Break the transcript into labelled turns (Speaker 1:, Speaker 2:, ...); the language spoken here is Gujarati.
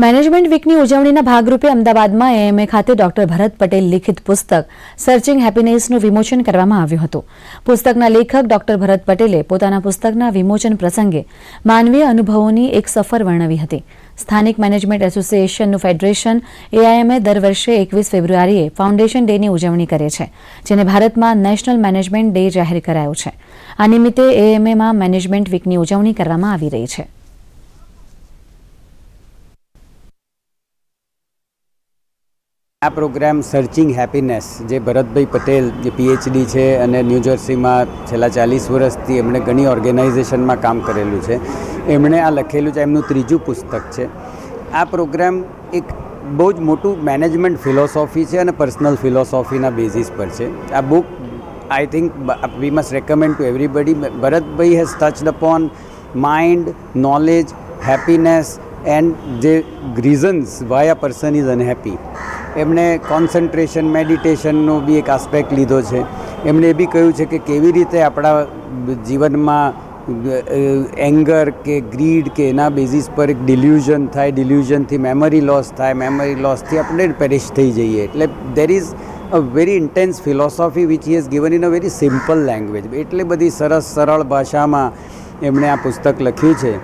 Speaker 1: મેનેજમેન્ટ વીકની ઉજવણીના ભાગરૂપે અમદાવાદમાં એએમએ ખાતે ડોક્ટર ભરત પટેલ લિખિત પુસ્તક સર્ચિંગ હેપીનેસનું વિમોચન કરવામાં આવ્યું હતું. પુસ્તકના લેખક ડોક્ટર ભરત પટેલે પોતાના પુસ્તકના વિમોચન પ્રસંગે માનવીય અનુભવોની એક સફર વર્ણવી હતી. સ્થાનિક મેનેજમેન્ટ એસોસિએશનનું ફેડરેશન એઆઈએમએ દર વર્ષે એકવીસ ફેબ્રુઆરીએ ફાઉન્ડેશન ડેની ઉજવણી કરે છે, જેને ભારતમાં નેશનલ મેનેજમેન્ટ ડે જાહેર કરાયો છે. આ નિમિત્તે એએમએમાં મેનેજમેન્ટ વીકની ઉજવણી કરવામાં આવી રહી છે.
Speaker 2: આ પ્રોગ્રામ સર્ચિંગ હેપીનેસ જે ભરતભાઈ પટેલ, જે પીએચડી છે અને ન્યૂ જર્સીમાં છેલ્લા ચાલીસ વર્ષથી એમણે ઘણી ઓર્ગેનાઇઝેશનમાં કામ કરેલું છે. એમણે આ લખેલું છે, એમનું ત્રીજું પુસ્તક છે. આ પ્રોગ્રામ એક બહુ જ મોટું મેનેજમેન્ટ ફિલોસોફી છે અને પર્સનલ ફિલોસોફીના બેઝિસ પર છે. આ book I think we must recommend to everybody Bharatbhai has touched upon mind knowledge happiness and જે reasons why a person is unhappy એમણે કોન્સન્ટ્રેશન મેડિટેશનનો બી એક આસ્પેક્ટ લીધો છે. એમણે એ બી કહ્યું છે કે કેવી રીતે આપણા જીવનમાં એંગર કે ગ્રીડ કે એના બેઝિસ પર એક ડિલ્યુઝન થાય ડિલ્યુઝનથી મેમરી લોસ થાય મેમરી લોસથી આપણે પેરિશ થઈ જઈએ. એટલે there is a very intense philosophy which he has given in a very simple language એટલે બધી સરસ, સરળ ભાષામાં એમણે આ પુસ્તક લખ્યું છે.